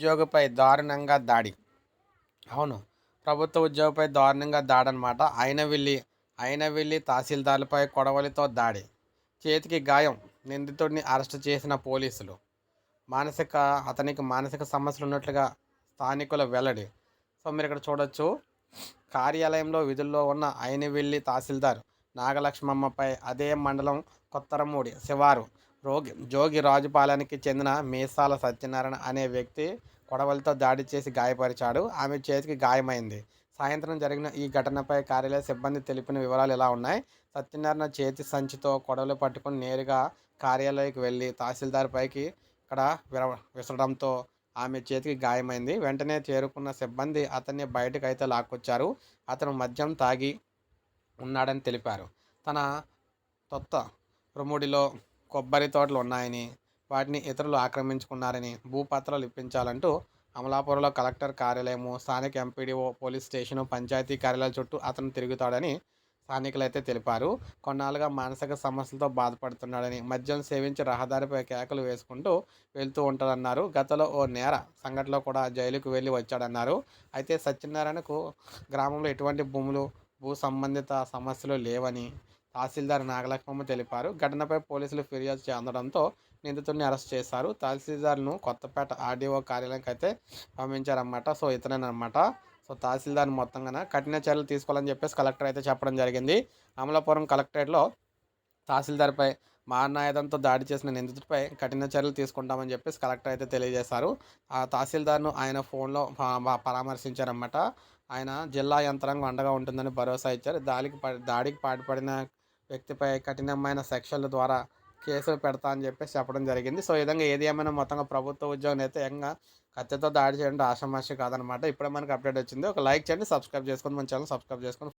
ఉద్యోగిపై దారుణంగా దాడి. అవును ప్రభుత్వ ఉద్యోగిపై దారుణంగా దాడి అనమాట అయినవిల్లి అయినవిల్లి తహసీల్దార్లపై కొడవలితో దాడి. చేతికి గాయం నిందితుడిని అరెస్ట్ చేసిన పోలీసులు. మానసిక అతనికి మానసిక సమస్యలు ఉన్నట్లుగా స్థానికుల వెల్లడి. సో మీరు ఇక్కడ చూడొచ్చు. కార్యాలయంలో విధుల్లో ఉన్న అయినవిల్లి తహసీల్దార్ నాగలక్ష్మమ్మపై అదే మండలం కొత్తరమూడి శివారు రోగి జోగి రాజుపాలెనికి చెందిన మీసాల సత్యనారాయణ అనే వ్యక్తి కొడవలితో దాడి చేసి గాయపరిచాడు. ఆమె చేతికి గాయమైంది. సాయంత్రం జరిగిన ఈ ఘటనపై కార్యాలయ సిబ్బంది తెలిపిన వివరాలు ఇలా ఉన్నాయి. సత్యనారాయణ చేతి సంచితో కొడవలు పట్టుకుని నేరుగా కార్యాలయకి వెళ్ళి తహసీల్దార్ పైకి ఇక్కడ విర విసరడంతో ఆమె చేతికి గాయమైంది. వెంటనే చేరుకున్న సిబ్బంది అతన్ని బయటకు అయితే లాక్కొచ్చారు. అతను మద్యం తాగి ఉన్నాడని తెలిపారు. తన తొత్త రుముడిలో కొబ్బరి తోటలు ఉన్నాయని వాటిని ఇతరులు ఆక్రమించుకున్నారని భూపత్రాలు ఇప్పించాలంటూ అమలాపురంలో కలెక్టర్ కార్యాలయము స్థానిక ఎంపీడీఓ పోలీస్ స్టేషను పంచాయతీ కార్యాలయాల చుట్టూ అతను తిరుగుతాడని స్థానికులు అయితే తెలిపారు. కొన్నాళ్ళుగా మానసిక సమస్యలతో బాధపడుతున్నాడని మద్యం సేవించి రహదారిపై కేకలు వేసుకుంటూ వెళ్తూ ఉంటాడన్నారు. గతంలో ఓ నేర సంఘటనలో కూడా జైలుకు వెళ్ళి వచ్చాడన్నారు. అయితే సత్యనారాయణకు గ్రామంలో ఎటువంటి భూములు భూ సంబంధిత సమస్యలు లేవని తహసీల్దార్ నాగలక్ష్మమ్మ తెలిపారు. ఘటనపై పోలీసులు ఫిర్యాదు చెందడంతో నిందితుడిని అరెస్ట్ చేశారు. తహసీల్దార్ను కొత్తపేట ఆర్డీఓ కార్యాలయానికి అయితే పంపించారన్నమాట. సో ఇతనేనమాట సో తహసీల్దార్ మొత్తంగా కఠిన చర్యలు తీసుకోవాలని చెప్పేసి కలెక్టర్ అయితే చెప్పడం జరిగింది. అమలాపురం కలెక్టరేట్లో తహసీల్దార్పై మారణాయుధంతో దాడి చేసిన నిందితుడిపై కఠిన చర్యలు తీసుకుంటామని చెప్పేసి కలెక్టర్ అయితే తెలియజేశారు. ఆ తహసీల్దార్ను ఆయన ఫోన్లో పరామర్శించారన్నమాట. ఆయన జిల్లా యంత్రాంగం అండగా ఉంటుందని భరోసా ఇచ్చారు. దాడికి దాడికి పాటుపడిన వ్యక్తిపై కఠినమైన సెక్షన్ల ద్వారా కేసులు పెడతా అని చెప్పేసి చెప్పడం జరిగింది. సో ఈ విధంగా ఏది ఏమైనా మొత్తంగా ప్రభుత్వ ఉద్యోగం అయితే ఏకంగా కత్తితో దాడి చేయడం ఆశామాషి కాదనమాట. ఇప్పుడే మనకి అప్డేట్ వచ్చింది. ఒక లైక్ చేయండి సబ్స్క్రైబ్ చేసుకొని మన ఛానల్ సబ్స్క్రైబ్ చేసుకొని